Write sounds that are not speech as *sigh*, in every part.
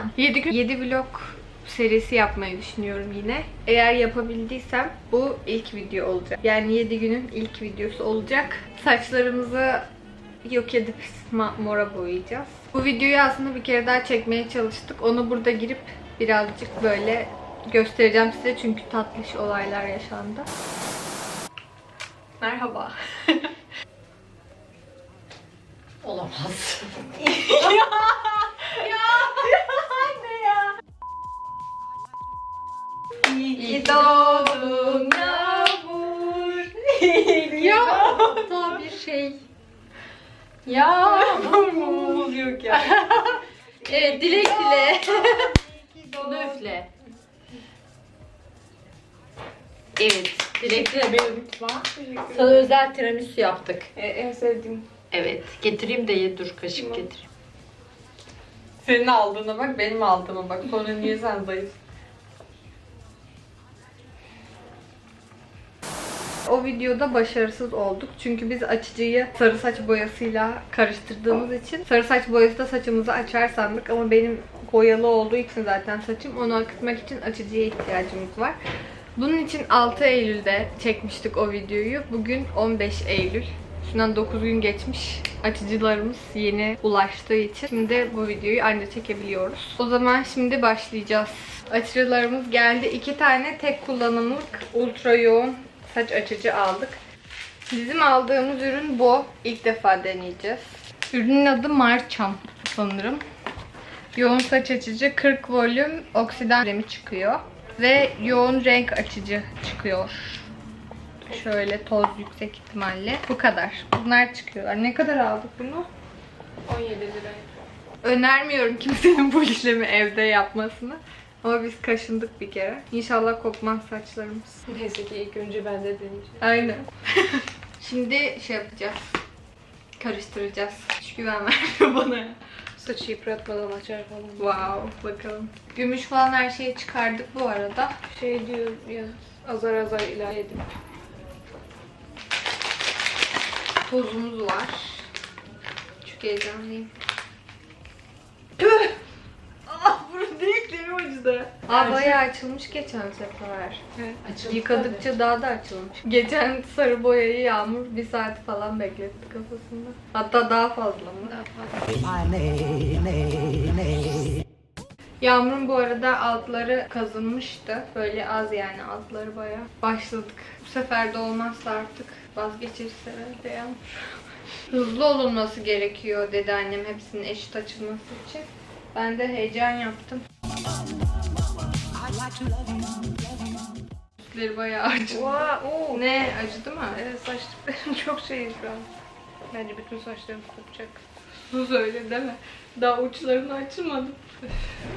Selam. 7 gün 7 vlog serisi yapmayı düşünüyorum yine. Eğer yapabildiysem bu ilk video olacak. Yani 7 günün ilk videosu olacak. Saçlarımızı yok edip mora boyayacağız. Bu videoyu aslında bir kere daha çekmeye çalıştık. Onu burada girip birazcık böyle göstereceğim size çünkü tatlış olaylar yaşandı. Merhaba. Olamaz. *laughs* Yağmurumuz yok ya. *laughs* Evet dilek dile. Bunu üfle. Evet. Dilekle benim Sana özel tiramisu yaptık. E, en sevdiğim. Evet. Getireyim de ye dur kaşık getir. Senin aldığına bak, benim aldığıma bak. Sonra niye sen zayıf? O videoda başarısız olduk. Çünkü biz açıcıyı sarı saç boyasıyla karıştırdığımız için sarı saç boyası da saçımızı açar sandık ama benim boyalı olduğu için zaten saçım onu akıtmak için açıcıya ihtiyacımız var. Bunun için 6 Eylül'de çekmiştik o videoyu. Bugün 15 Eylül. Üstünden 9 gün geçmiş. Açıcılarımız yeni ulaştığı için şimdi bu videoyu anca çekebiliyoruz. O zaman şimdi başlayacağız. Açıcılarımız geldi. İki tane tek kullanımlık ultra yoğun saç açıcı aldık. Bizim aldığımız ürün bu. İlk defa deneyeceğiz. Ürünün adı Marcham sanırım. Yoğun saç açıcı 40 volüm oksidan kremi çıkıyor. Ve yoğun renk açıcı çıkıyor. Şöyle toz yüksek ihtimalle. Bu kadar. Bunlar çıkıyorlar. Ne kadar aldık bunu? 17 lira. Önermiyorum kimsenin bu işlemi evde yapmasını. Ama biz kaşındık bir kere. İnşallah kokmaz saçlarımız. Neyse ki ilk önce ben de deneyeceğim. Aynen. *laughs* Şimdi şey yapacağız. Karıştıracağız. Hiç güven *laughs* vermiyor bana. Saçı yıpratmadan açar falan. Wow, bakalım. Gümüş falan her şeyi çıkardık bu arada. Şey diyor ya, azar azar ilave edip. Tozumuz var. Çok heyecanlıyım. Tüh! Uçtu. Aa bayağı açılmış geçen sefer. Evet. Yıkadıkça daha da açılmış. Geçen sarı boyayı Yağmur bir saat falan bekletti kafasında. Hatta daha fazla mı? Yağmur'un bu arada altları kazınmıştı. Böyle az yani altları bayağı. Başladık. Bu sefer de olmazsa artık vazgeçeriz herhalde Yağmur. *laughs* Hızlı olunması gerekiyor dedi annem hepsinin eşit açılması için. Ben de heyecan yaptım. Üstleri bayağı acıdı. Oha, oo. Ne acıdı mı? Evet saçlarım *laughs* çok şey şu an. Bence bütün saçlarım kopacak. Sus öyle deme. Daha uçlarını açılmadı. Üf,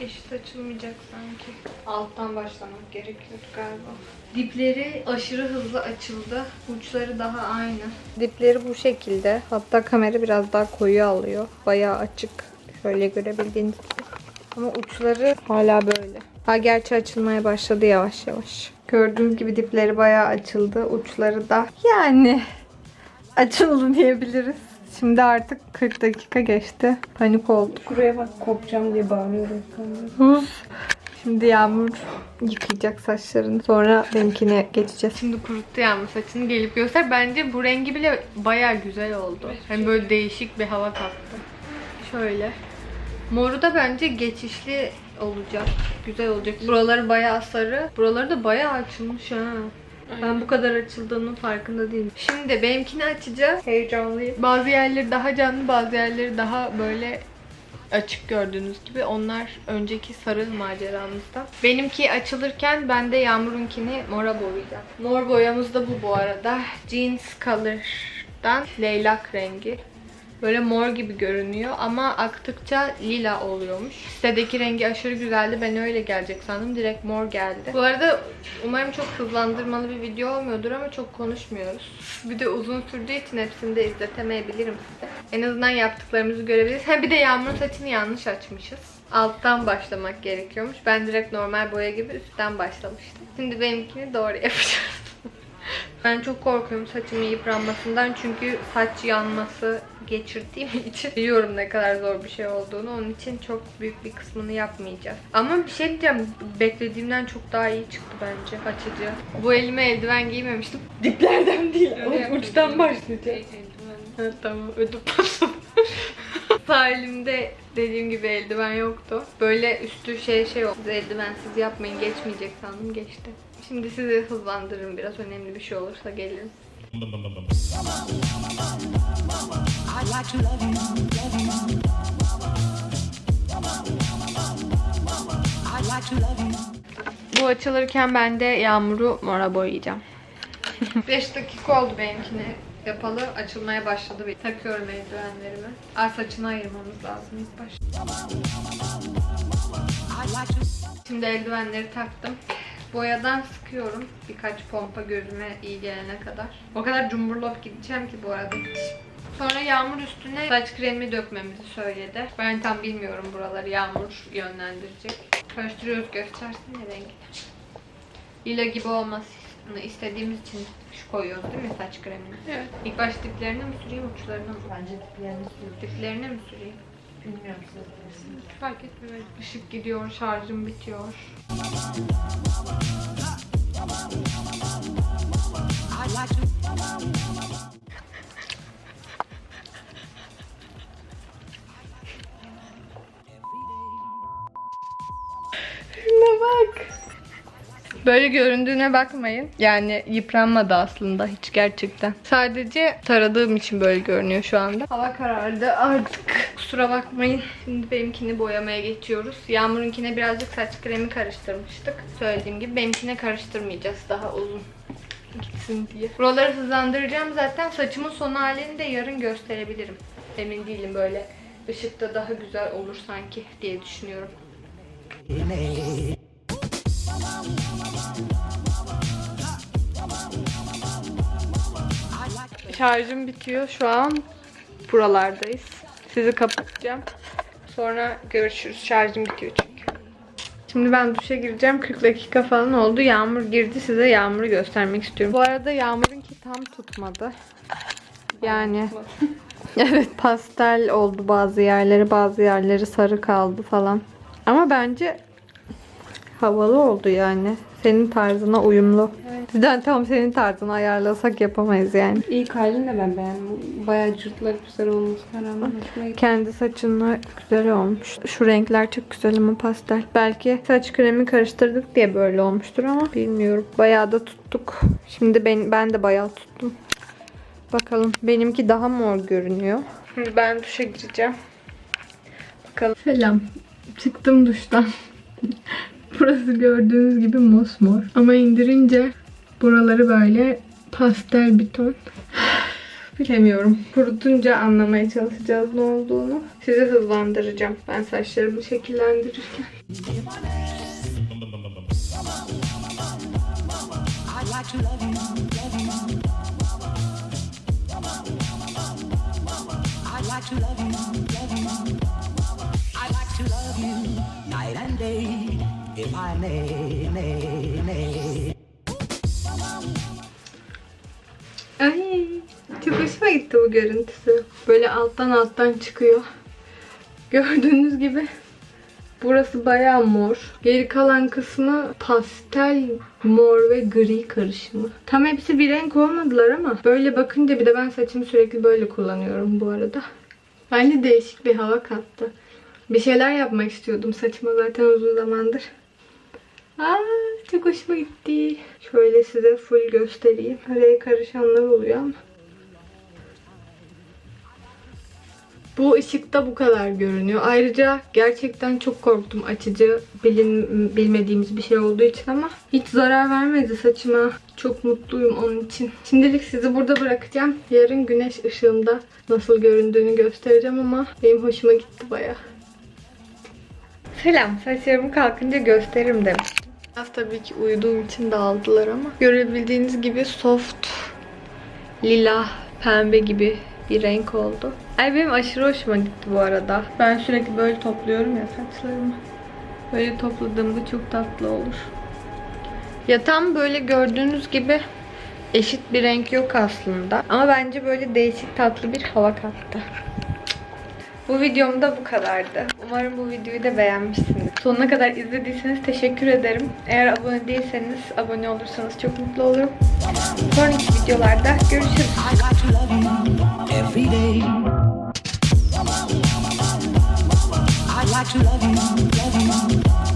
eşit açılmayacak sanki. Alttan başlamak gerekiyordu galiba. Dipleri aşırı hızlı açıldı. Uçları daha aynı. Dipleri bu şekilde. Hatta kamera biraz daha koyu alıyor. Bayağı açık. Şöyle görebildiğiniz gibi. Ama uçları hala böyle. Ha gerçi açılmaya başladı yavaş yavaş. Gördüğünüz gibi dipleri bayağı açıldı. Uçları da yani açıldı diyebiliriz. Şimdi artık 40 dakika geçti. Panik olduk. Buraya bak kopacağım diye bağırıyorum. Sus. Şimdi Yağmur yıkayacak saçlarını. Sonra benimkine geçeceğiz. Şimdi kuruttu Yağmur saçını gelip göster. Bence bu rengi bile baya güzel oldu. Hani böyle değişik bir hava kattı. Şöyle. Moru da bence geçişli olacak. Güzel olacak. Buraları bayağı sarı. Buraları da bayağı açılmış ha. Ben bu kadar açıldığının farkında değilim. Şimdi benimkini açacağız. Heyecanlıyım. Bazı yerleri daha canlı, bazı yerleri daha böyle açık gördüğünüz gibi. Onlar önceki sarı maceramızda. Benimki açılırken ben de Yağmur'unkini mora boyayacağım. Mor boyamız da bu bu arada. Jeans Color'dan leylak rengi. Böyle mor gibi görünüyor ama aktıkça lila oluyormuş. Sitedeki rengi aşırı güzeldi. Ben öyle gelecek sandım. Direkt mor geldi. Bu arada umarım çok hızlandırmalı bir video olmuyordur ama çok konuşmuyoruz. Bir de uzun sürdüğü için hepsini de izletemeyebilirim size. En azından yaptıklarımızı görebiliriz. Ha bir de Yağmur'un saçını yanlış açmışız. Alttan başlamak gerekiyormuş. Ben direkt normal boya gibi üstten başlamıştım. Şimdi benimkini doğru yapacağız. Ben çok korkuyorum saçımın yıpranmasından çünkü saç yanması geçirdiğim *laughs* için biliyorum ne kadar zor bir şey olduğunu. Onun için çok büyük bir kısmını yapmayacağız. Ama bir şey diyeceğim. Beklediğimden çok daha iyi çıktı bence açıcı. Bu elime eldiven giymemiştim. *laughs* Diplerden değil. Öyle uçtan başlayacağım. Ha, tamam ödüm *laughs* elimde dediğim gibi eldiven yoktu. Böyle üstü şey şey oldu. Siz eldivensiz yapmayın geçmeyecek sandım geçti. Şimdi sizi hızlandırırım biraz önemli bir şey olursa gelirim. Bu açılırken ben de yağmuru mora boyayacağım. *laughs* 5 dakika oldu benimkini yapalı. Açılmaya başladı. Bir takıyorum eldivenlerimi. Ay saçını ayırmamız lazım ilk başta. Şimdi eldivenleri taktım. Boyadan sıkıyorum. Birkaç pompa gözüme iyi gelene kadar. O kadar cumburlop gideceğim ki bu arada. Sonra Yağmur üstüne saç kremi dökmemizi söyledi. Ben tam bilmiyorum buraları. Yağmur yönlendirecek. Karıştırıyoruz göstersin ya rengini. Lila gibi olmasını istediğimiz için şu koyuyoruz değil mi saç kremini? Evet. İlk baş diplerine mi süreyim uçlarına mı? Bence diplerini sür. Diplerine mi süreyim? Bilmiyorum siz bilirsiniz. Fark etmiyor. Işık gidiyor, şarjım bitiyor. Böyle göründüğüne bakmayın. Yani yıpranmadı aslında hiç gerçekten. Sadece taradığım için böyle görünüyor şu anda. Hava karardı artık. Kusura bakmayın. Şimdi benimkini boyamaya geçiyoruz. Yağmur'unkine birazcık saç kremi karıştırmıştık. Söylediğim gibi benimkine karıştırmayacağız. Daha uzun gitsin diye. Buraları hızlandıracağım zaten. Saçımın son halini de yarın gösterebilirim. Emin değilim böyle ışıkta daha güzel olur sanki diye düşünüyorum. Şarjım bitiyor. Şu an buralardayız. Sizi kapatacağım. Sonra görüşürüz. Şarjım bitiyor çünkü. Şimdi ben duşa gireceğim. 40 dakika falan oldu. Yağmur girdi. Size yağmuru göstermek istiyorum. Bu arada yağmurunki tam tutmadı. Yani *laughs* evet pastel oldu bazı yerleri. Bazı yerleri sarı kaldı falan. Ama bence havalı oldu yani. Senin tarzına uyumlu. Cidden tam senin tarzını ayarlasak yapamayız yani. İlk halini de ben beğendim. Bayağı cırtlar güzel olmasına rağmen hoşuma gitti. Kendi saçınla güzel olmuş. Şu renkler çok güzel ama pastel. Belki saç kremi karıştırdık diye böyle olmuştur ama bilmiyorum. Bayağı da tuttuk. Şimdi ben, ben de bayağı tuttum. Bakalım. Benimki daha mor görünüyor. Şimdi ben duşa gireceğim. Bakalım. Selam. Çıktım duştan. *laughs* Burası gördüğünüz gibi mosmor. Ama indirince buraları böyle pastel bir ton. *sighs* Bilemiyorum. Kurutunca anlamaya çalışacağız ne olduğunu. Sizi hızlandıracağım. Ben saçlarımı şekillendirirken. I'd like to love you night and day, Ay çok hoşuma gitti bu görüntüsü. Böyle alttan alttan çıkıyor. Gördüğünüz gibi burası bayağı mor. Geri kalan kısmı pastel mor ve gri karışımı. Tam hepsi bir renk olmadılar ama böyle bakınca bir de ben saçımı sürekli böyle kullanıyorum bu arada. Bence değişik bir hava kattı. Bir şeyler yapmak istiyordum saçıma zaten uzun zamandır. Aa, çok hoşuma gitti. Şöyle size full göstereyim. Araya karışanlar oluyor ama. Bu ışıkta bu kadar görünüyor. Ayrıca gerçekten çok korktum açıcı bilin, bilmediğimiz bir şey olduğu için ama hiç zarar vermedi saçıma. Çok mutluyum onun için. Şimdilik sizi burada bırakacağım. Yarın güneş ışığında nasıl göründüğünü göstereceğim ama benim hoşuma gitti baya. Selam. Saçlarımı kalkınca gösteririm demiştim. Biraz tabii ki uyuduğum için dağıldılar ama. Görebildiğiniz gibi soft lila pembe gibi bir renk oldu. Ay benim aşırı hoşuma gitti bu arada. Ben sürekli böyle topluyorum ya saçlarımı. Böyle topladığımda çok tatlı olur. Ya tam böyle gördüğünüz gibi eşit bir renk yok aslında. Ama bence böyle değişik tatlı bir hava kattı. Bu videom da bu kadardı. Umarım bu videoyu da beğenmişsiniz. Sonuna kadar izlediyseniz teşekkür ederim. Eğer abone değilseniz abone olursanız çok mutlu olurum. Sonraki videolarda görüşürüz. I like to love you love you,